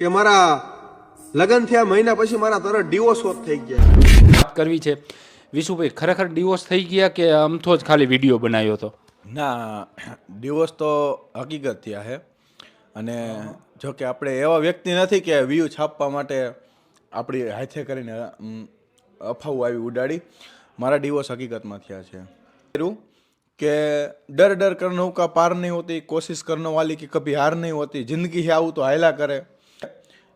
કે મારા લગ્ન થયા મહિના પછી મારા તરત ડિવોર્સ થઈ ગયા. વાત કરવી છે. વિશુભાઈ ખરેખર ડિવોર્સ થઈ ગયા કે અમથો જ ખાલી વીડિયો બનાવ્યો હતો? ના ડિવોર્સ તો હકીકત થયા છે અને જો કે આપણે એવા વ્યક્તિ નથી કે વ્યૂ છાપવા માટે આપણી હાથે કરીને અફાવું આવી ઉડાડી. મારા ડિવોર્સ હકીકતમાં થયા છે. કે ડર ડર કરનો કા પાર નહીં હોતી કોશિશ કરનો વાલી કે કભી હાર નહીં હોતી જિંદગી હે આવું તો હાયલા કરે.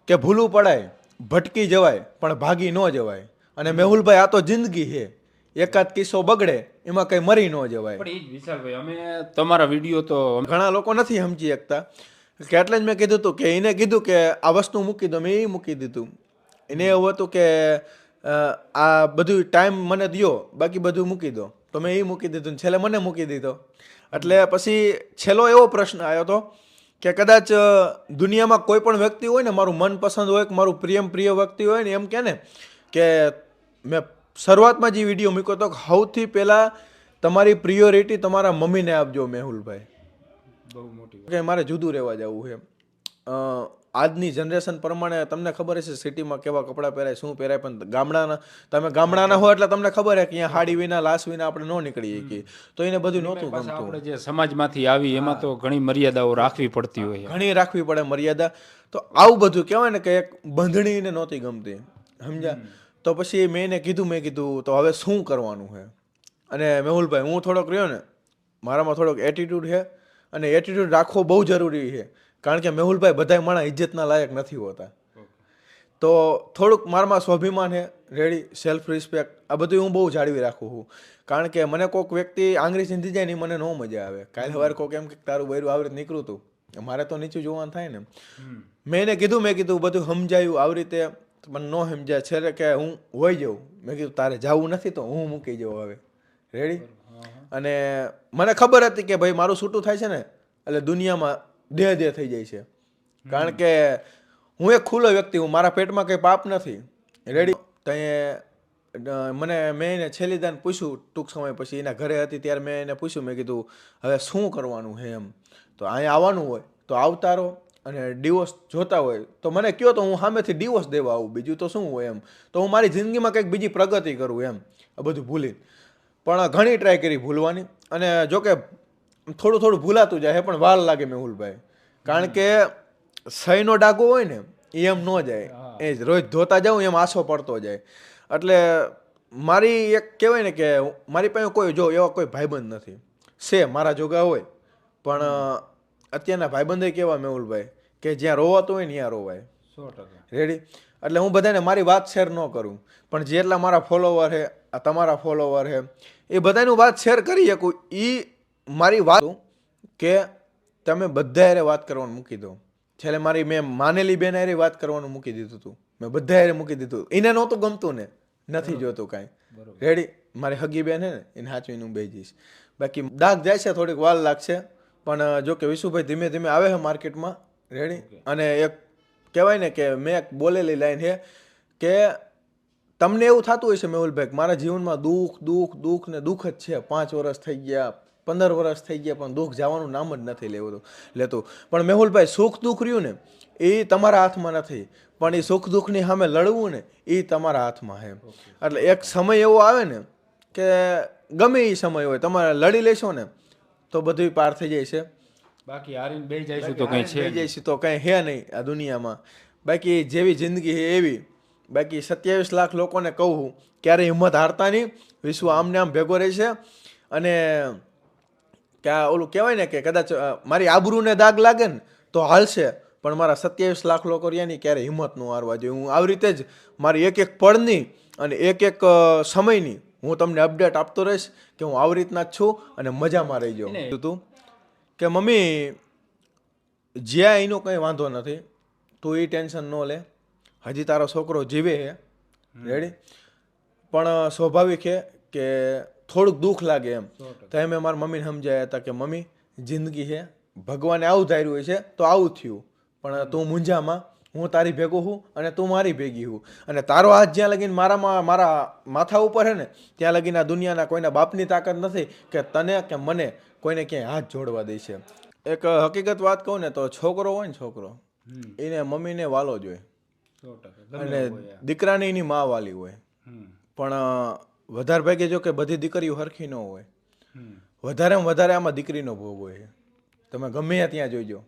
કે ભૂલું પડાય ભટકી જવાય પણ ભાગી ન જવાય. અને મેહુલભાઈ આ તો જિંદગી છે. એકાદ કિસ્સો બગડે એમાં કંઈ મરી ન જવાય. પણ એ જ વિશાલભાઈ અમે તમારા વીડિયો તો ઘણા લોકો નથી સમજી શકતા. કે એટલે જ મેં કીધું હતું કે એને કીધું કે આ વસ્તુ મૂકી દો મેં એ મૂકી દીધું. એને એવું હતું કે આ બધું ટાઈમ મને દો બાકી બધું મૂકી દો. તો મેં એ મૂકી દીધું છેલ્લે મને મૂકી દીધો. એટલે પછી છેલ્લો એવો પ્રશ્ન આવ્યો હતો કે કદાચ દુનિયામાં કોઈ પણ વ્યક્તિ હોય ને મારું મનપસંદ હોય કે મારું પ્રિયમ પ્રિય વ્યક્તિ હોય ને એમ કે ને કે મેં શરૂઆતમાં જે વીડિયો મૂક્યો હતો કે સૌથી પહેલાં તમારી પ્રિયોરિટી તમારા મમ્મીને આપજો મેહુલભાઈ. બહુ મોટી કે મારે જુદું રહેવા જવું છે અ, આજની જનરેશન પ્રમાણે તમને ખબર હશે સિટીમાં કેવા કપડાં પહેરાય શું પહેરાય પણ ગામડાના તમે ગામડાના હો એટલે તમને ખબર છે કે અહીંયા હાડી વિના લાશ વિના આપણે ન નીકળી શકીએ તો એને બધું નહોતું ગમતું. આપણે જે સમાજમાંથી આવી એમાં તો ઘણી મર્યાદાઓ રાખવી પડતી હોય. ઘણી રાખવી પડે મર્યાદા. તો આવું બધું કહેવાય ને કે એક બંધણીને નહોતી ગમતી. સમજ્યા? તો પછી મેં એને કીધું મેં કીધું તો હવે શું કરવાનું છે અને મેહુલભાઈ હું થોડોક રહ્યો ને મારામાં થોડોક એટીટ્યૂડ છે અને એટીટ્યૂડ રાખવો બહુ જરૂરી છે કારણ કે મેહુલભાઈ બધાય માણા ઇજ્જતના લાયક નથી હોતા. તો થોડુંક મારામાં સ્વાભિમાન હે રેડી સેલ્ફ રિસ્પેક્ટ આ બધું હું બહુ જાળવી રાખું છું. કારણ કે મને કોઈક વ્યક્તિ આંગળી ચીંધી જાય ને મને ન મજા આવે. કાલે સવારે કોઈક એમ કે તારું બૈરું આવી રીતે નીકળું તું મારે તો નીચું જોવાનું થાય ને મેં એને કીધું મેં કીધું બધું સમજાયું આવી રીતે પણ ન સમજાય. છેલ્લે કે હું હોઈ જાઉં. મેં કીધું તારે જવું નથી તો હું મૂકી જાઉં હવે. રેડી અને મને ખબર હતી કે ભાઈ મારું છૂટું થાય છે ને એટલે દુનિયામાં દેહ દેહ થઈ જાય છે. કારણ કે હું એક ખુલ્લો વ્યક્તિ હું મારા પેટમાં કંઈ પાપ નથી. રેડી તઈએ મને મેં એને છેલ્લી દાન પૂછ્યું ટૂંક સમય પછી એના ઘરે હતી ત્યારે મેં એને પૂછ્યું મેં કીધું હવે શું કરવાનું છે એમ? તો અહીંયા આવવાનું હોય તો આવતારો અને ડિવોર્સ જોતા હોય. તો મને કયો તો હું સામેથી ડિવોર્સ દેવા આવું બીજું તો શું હોય એમ? તો હું મારી જિંદગીમાં કંઈક બીજી પ્રગતિ કરું એમ. આ બધું ભૂલી પણ ઘણી ટ્રાય કરી ભૂલવાની. અને જો કે થોડું થોડું ભૂલાતું જાય પણ વાર લાગે મેહુલભાઈ કારણ કે સહીનો ડાકો હોય ને એ એમ ન જાય. એ જ રોજ ધોતા જાઉં એમ આસો પડતો જાય. એટલે મારી એક કહેવાય ને કે મારી પાસે કોઈ જો એવા કોઈ ભાઈબંધ નથી. છે મારા જોગા હોય પણ અત્યારના ભાઈબંધે કેવા મેહુલભાઈ કે જ્યાં રોવાતું હોય ને ત્યાં રોવાય. રેડી એટલે હું બધાને મારી વાત શેર ન કરું. પણ જેટલા મારા ફોલોવર છે આ તમારા ફોલોવર છે એ બધાની વાત શેર કરી શકું. એ મારી વાત કે તમે બધા હારે વાત કરવાનું મૂકી દો. છેલ્લે મારી મેં માનેલી બેન હારે વાત કરવાનું મૂકી દીધું હતું મેં બધા હારે મૂકી દીધું એને નહોતું ગમતું ને. નથી જોતું કાંઈ. રેડી મારી હગી બેન છે ને એને સાચવીને હું બે જઈશ. બાકી દાગ જાય છે થોડીક વાર લાગશે. પણ જો કે વિશુભાઈ ધીમે ધીમે આવે છે માર્કેટમાં. રેડી અને એક કહેવાય ને કે મેં એક બોલેલી લાઈન છે કે તમને એવું થતું હોય છે મેહુલભાઈ મારા જીવનમાં દુઃખ દુઃખ દુઃખ ને દુઃખ જ છે. પાંચ વર્ષ થઈ ગયા પંદર વર્ષ થઈ ગયા પણ દુઃખ જવાનું નામ જ નથી લેવું લેતું. પણ મેહુલભાઈ સુખ દુઃખ રહ્યું ને એ તમારા હાથમાં નથી. પણ એ સુખ દુઃખની સામે લડવું ને એ તમારા હાથમાં છે. એટલે એક સમય એવો આવે ને કે ગમે એ સમય હોય તમારે લડી લેશો ને તો બધું પાર થઈ જાય છે. બાકી હારીને બે જઈશું તો કંઈ છે છે તો કંઈ હે નહીં આ દુનિયામાં. બાકી જેવી જિંદગી છે એવી. બાકી સત્યાવીસ લાખ લોકોને કહું ક્યારે હિંમત હારતા નહીં. વિશ્વ આમને આમ ભેગો રહેશે. અને કે આ ઓલું કહેવાય ને કે કદાચ મારી આબરૂને દાગ લાગે ને તો હાલશે. પણ મારા સત્યાવીસ લાખ લોકો રહ્યા ની ક્યારે હિંમત ન હારવા જોઈએ. હું આવી રીતે જ મારી એક એક પળની અને એક એક સમયની હું તમને અપડેટ આપતો રહીશ કે હું આવી રીતના જ છું અને મજામાં રહી જાઉં. તું કે મમ્મી જ્યાં એનો કંઈ વાંધો નથી તું એ ટેન્શન ન લે. હજી તારો છોકરો જીવે છે. રેડી પણ સ્વાભાવિક છે કે થોડુંક દુઃખ લાગે એમ. તો એમ મારા મમ્મીને સમજાયા હતા કે મમ્મી જિંદગી છે ભગવાને આવું ધાર્યું હોય છે તો આવું થયું. પણ તું મૂંઝામાં હું તારી ભેગો છું અને તું મારી ભેગી હું. અને તારો હાથ જ્યાં લગીને મારામાં મારા માથા ઉપર છે ને ત્યાં લગીને આ દુનિયાના કોઈના બાપની તાકાત નથી કે તને કે મને કોઈને ક્યાંય હાથ જોડવા દે છે. એક હકીકત વાત કહું ને તો છોકરો હોય ને છોકરો એને મમ્મીને વાલો જોઈએ અને દીકરાને એની મા વાલી હોય. પણ વધારે ભાગે જો કે બધી દીકરીઓ હરખી ન હોય. વધારેમાં વધારે આમાં દીકરીનો ભોગ હોય છે. તમે ગમે ત્યાં જોઈજો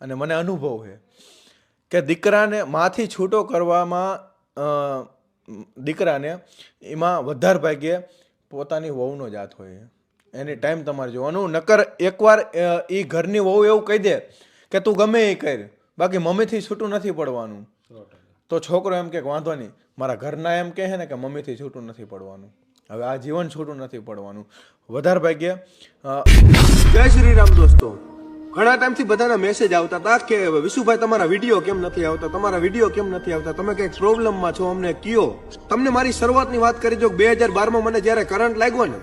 અને મને અનુભવ છે કે દીકરાને માથી છૂટો કરવામાં દીકરાને એમાં વધારે ભાગે પોતાની વહુનો જાત હોય છે. એની ટાઈમ તમારે જોવાનું. નકર એકવાર એ ઘરની વહુ એવું કહી દે કે તું ગમે એ કર. બાકી મમ્મીથી છૂટું નથી પડવાનું. તો છોકરો એમ કે વાંધો નહીં, મારા ઘરના એમ કહે ને કે મમ્મીથી છૂટું નથી પડવાનું. હવે આ જીવન છૂટું નથી પડવાનું. વધારે ભાગ્ય જય શ્રી રામ દોસ્તો. ઘણા ટાઈમથી બધાના મેસેજ આવતા હતા કે વિશુભાઈ તમારા વીડિયો કેમ નથી આવતા? તમારા વીડિયો કેમ નથી આવતા? તમે કંઈક પ્રોબ્લેમમાં છો, અમને કયો. તમને મારી શરૂઆતની વાત કરી જો બે હજાર બારમાં મને જ્યારે કરંટ લાગ્યો ને,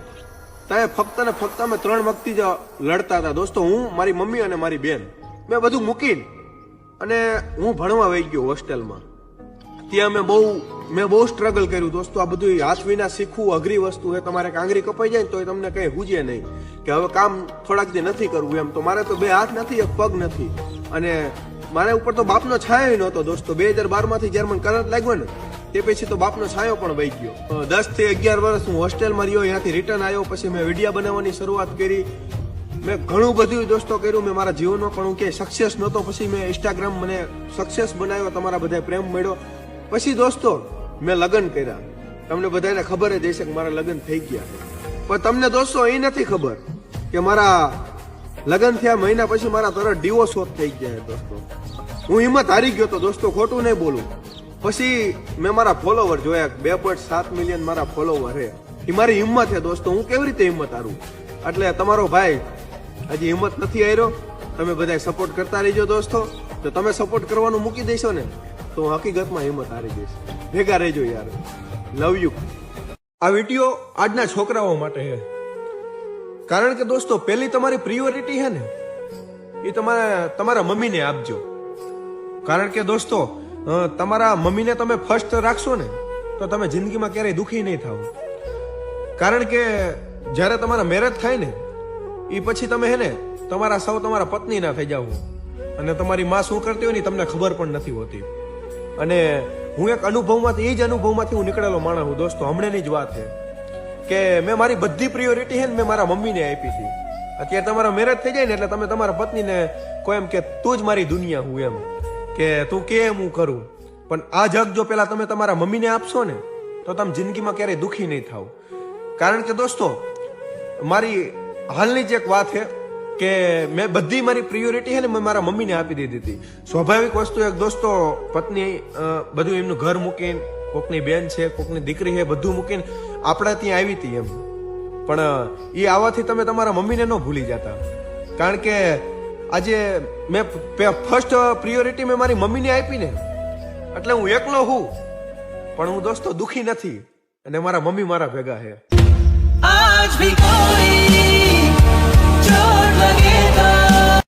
ત્યારે ફક્ત ને ફક્ત અમે ત્રણ વ્યક્તિ જ લડતા હતા. દોસ્તો, હું, મારી મમ્મી અને મારી બેન. મેં બધું મૂકીને અને હું ભણવા વહી ગયો હોસ્ટેલમાં ત્યાં મેં બહુ મેં બહુ સ્ટ્રગલ કર્યું. દોસ્તો, આ બધું હાથ વિના શીખવું અઘરી વસ્તુ છે. તમારે કાંગરી કપાઈ જાય ને તો તમને કઈ હુજે નહીં. કે હવે કામ થોડાક દે નથી કરવું એમ. તો મારે તો બે હાથ નથી, એક પગ નથી. અને મારા ઉપર તો બાપનો છાયો નહોતો, દોસ્તો. બે હજાર બારમાંથી જ્યારે મને કરંટ લાગ્યો ને, તે પછી તો બાપનો છાયો પણ વહી ગયો. દસથી અગિયાર વર્ષ હું હોસ્ટેલમાં રહ્યો, ત્યાંથી રિટર્ન આવ્યો, પછી મેં વિડીયા બનાવવાની શરૂઆત કરી. મેં ઘણું બધું દોસ્તો કર્યું. મેં મારા જીવનમાં પણ હું કે સક્સેસ નહોતો. પછી મેં ઇન્સ્ટાગ્રામ મને સક્સેસ બનાવ્યો, તમારા બધા પ્રેમ મળ્યો. પછી દોસ્તો, મેં લગ્ન કર્યા. તમને બધાને ખબર જ હશે કે મારા લગ્ન થઈ ગયા. પણ તમને દોસ્તો, એ નથી ખબર કે મારા લગ્ન થયા મહિના પછી મારા તરત ડિવોર્સ થઈ ગયા દોસ્તો. હું હિંમત હારી ગયો તો દોસ્તો ખોટું નહીં બોલું. પછી મેં મારા ફોલોવર જોયા બે પોઈન્ટ સાત મિલિયન મારા ફોલોવર હે એ મારી હિંમત છે દોસ્તો, હું કેવી રીતે હિંમત હારું? એટલે તમારો ભાઈ હજી હિંમત નથી હાર્યો. તમે બધા સપોર્ટ કરતા રહીજો દોસ્તો. તો તમે સપોર્ટ કરવાનું મૂકી દેશો ને. તો હકીકતમાં હિંમત હારી જઈશ. ભેગા રહેજો યાર. લવ યુ આ વીડિયો આજના છોકરાઓ માટે છે. કારણ કે દોસ્તો, પહેલી તમારી પ્રિયોરિટી છે ને, એ તમારા તમારા મમ્મીને આપજો. કારણ કે દોસ્તો તમારા મમ્મીને તમે ફર્સ્ટ રાખશો ને, તો તમે જિંદગીમાં ક્યારેય દુઃખી નહીં થાવ કારણ કે જ્યારે તમારા મેરેજ થાય ને, એ પછી તમે હે ને, તમારા સૌ તમારા પત્નીના થઈ જાઓ અને તમારી માં શું કરતી હોય ને તમને ખબર પણ નથી હોતી. અને હું એક અનુભવમાંથી, એ જ અનુભવમાંથી હું નીકળેલો માણસ હું, દોસ્તો. હમણાંની જ વાત છે કે મેં મારી બધી પ્રિયોરિટી છે ને મેં મારા મમ્મીને આપી હતી. અત્યારે તમારા મેરેજ થઈ જાય ને એટલે તમે તમારા પત્નીને કોઈ એમ કે, તું જ મારી દુનિયા હું એમ. કે તું કે એમ હું કરું? પણ આ જગ જો પેલા તમે તમારા મમ્મીને આપશો ને, તો તમે જિંદગીમાં ક્યારેય દુઃખી નહીં થાવ. કારણ કે દોસ્તો, મારી હાલની જ એક વાત છે કે મેં બધી મારી પ્રિયોરિટી હે ને મેં મારા મમ્મીને આપી દીધી હતી. સ્વાભાવિક વસ્તુ એક દોસ્તો, પત્ની બધું એમનું ઘર મૂકીને, કોકની બેન છે, કોકની દીકરી છે, બધું મૂકીને આપણા ત્યાં આવી હતી એમ. પણ એ આવવાથી તમે તમારા મમ્મીને ન ભૂલી જતા. કારણ કે આજે મેં ફર્સ્ટ પ્રિયોરિટી મેં મારી મમ્મીને આપીને. એટલે હું એકલો હું. પણ હું દોસ્તો દુખી નથી. અને મારા મમ્મી મારા ભેગા છે. આજ ભી કોઈ 사랑이다